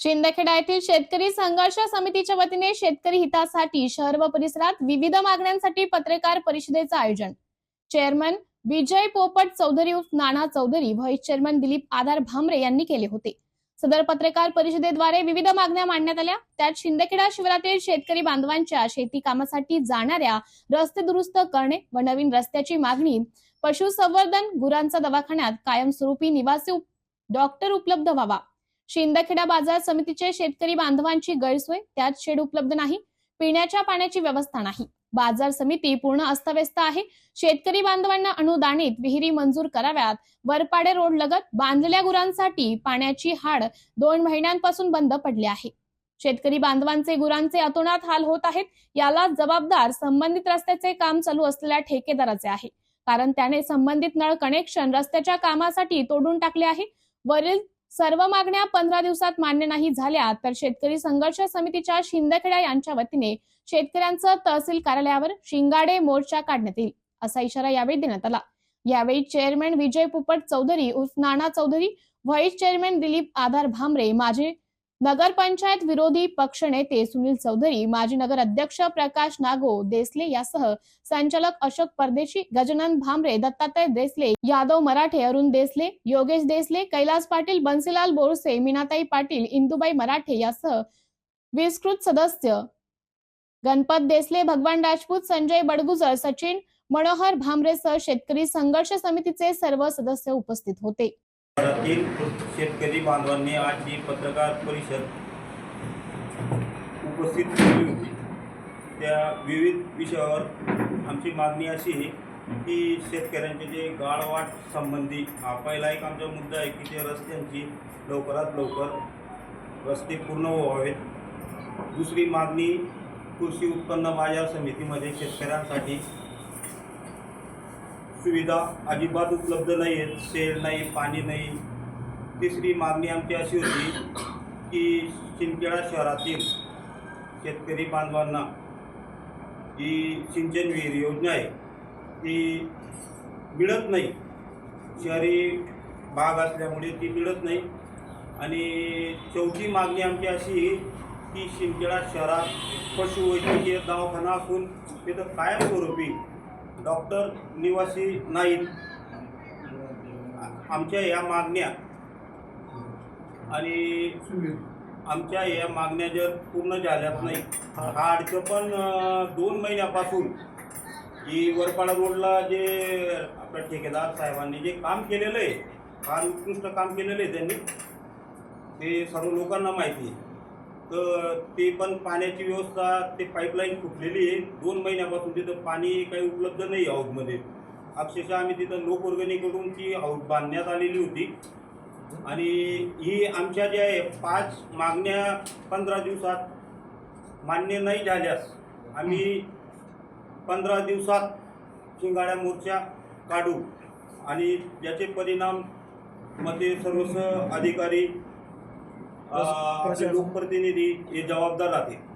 शिंदखेडा येथील शेतकरी संघर्ष समितीच्या वतीने शेतकरी हितासाठी शहर व परिसरात विविध मागण्यांसाठी पत्रकार परिषदेचं आयोजन. चेअरमन विजय पोपट चौधरी उर्फ नाना चौधरी व्हाईस चेअरमन दिलीप आधार भामरे यांनी केले होते. सदर पत्रकार परिषदेद्वारे विविध मागण्या मांडण्यात आल्या. त्यात शिंदखेडा शिवारातील शेतकरी बांधवांच्या शेती कामासाठी जाणाऱ्या रस्ते दुरुस्त करणे व नवीन रस्त्याची मागणी पशुसंवर्धन गुरांचा दवाखान्यात कायमस्वरूपी निवासी डॉक्टर उपलब्ध व्हावा. शिंदखेडा बाजार समितीचे शेतकरी बांधवांची गैरसोय त्यात शेड उपलब्ध नाही पिण्याच्या पाण्याची व्यवस्था नाही. बाजार समिती पूर्ण अस्ताव्यस्त आहे. शेतकरी बांधवांना अनुदानित विहिरी मंजूर कराव्यात. वरपाडे रोड लगत बांधलेल्या गुरांसाठी पाण्याची हाड दोन महिन्यांपासून बंद पडली आहे. शेतकरी बांधवांचे गुरांचे अतोनात हाल होत आहेत. याला जबाबदार संबंधित रस्त्याचे काम चालू असलेल्या ठेकेदाराचे आहे. कारण त्याने संबंधित नळ कनेक्शन रस्त्याच्या कामासाठी तोडून टाकले आहे. वरील सर्व मागण्या पंधरा दिवसात मान्य नाही झाल्या तर शेतकरी संघर्ष समितीच्या शिंदखेडा यांच्या वतीने शेतकऱ्यांचं तहसील कार्यालयावर शिंगाडे मोर्चा काढण्यात येईल असा इशारा यावेळी देण्यात आला. यावेळी चेअरमॅन विजय पुपट चौधरी उर्फ नाना चौधरी व्हाईस चेअरमॅन दिलीप आधार भामरे माजी नगरपंचायत विरोधी पक्षनेते सुनील चौधरी माजी नगर अध्यक्ष प्रकाश नागो देसले यासह संचालक अशोक परदेशी गजानन भामरे दत्तात्रय देसले यादव मराठे अरुण देसले योगेश देसले कैलास पाटील बन्सीलाल बोरसे मीनाताई पाटील इंदुबाई मराठे यासह विस्तृत सदस्य. गणपत देसले भगवान राजपूत संजय बडगुजर सचिन मनोहर भामरेसह शेतकरी संघर्ष समितीचे सर्व सदस्य उपस्थित होते. शहरातील शेतकरी बांधवांनी आज ही पत्रकार परिषद उपस्थित केली होती. त्या विविध विषयावर आमची मागणी अशी आहे की शेतकऱ्यांचे जे गाळवाट संबंधी हा पहिला एक आमचा मुद्दा आहे की ते रस्त्यांची लवकरात लवकर रस्ते पूर्ण व्हावेत. दुसरी मागणी कृषी उत्पन्न बाजार समितीमध्ये शेतकऱ्यांसाठी सुविधा अजिबात उपलब्ध नाही आहेत शेड नाही पाणी नाही. तिसरी मागणी आमची अशी होती की शिंदखेडा शहरातील शेतकरी बांधवांना जी सिंचन विहीर योजना आहे ती मिळत नाही. शहरी भाग असल्यामुळे ती मिळत नाही. आणि चौथी मागणी आमची अशी की शिंदखेडा शहरात पशुवैद्यकीय दवाखाना असून तिथं कायमस्वरूपी डॉक्टर निवासी नाहीत. आमच्या या मागण्या आणि आमच्या या मागण्या जर पूर्ण झाल्याच नाही हा अडचण पण दोन महिन्यापासून ही वरपाडा रोडला जे आपल्या ठेकेदार साहेबांनी जे काम केलेलं आहे फार उत्कृष्ट काम केलेलं आहे त्यांनी ते सर्व लोकांना माहिती आहे. तर ते पण पाण्याची व्यवस्था ते पाईपलाईन फुटलेली आहे. दोन महिन्यापासून तिथं पाणी काही उपलब्ध नाही हाऊसमध्ये अक्षरशः आम्ही तिथं लोकवर्गणीकडून ती हाऊस बांधण्यात आलेली होती. आणि ही आमच्या ज्या आहे पाच मागण्या पंधरा दिवसात मान्य नाही झाल्यास आम्ही पंधरा दिवसात शिंगाड्या मोर्चा काढू. आणि ज्याचे परिणाममध्ये सर्वस्व अधिकारी आपले लोकप्रतिनिधी हे जबाबदार राहतील.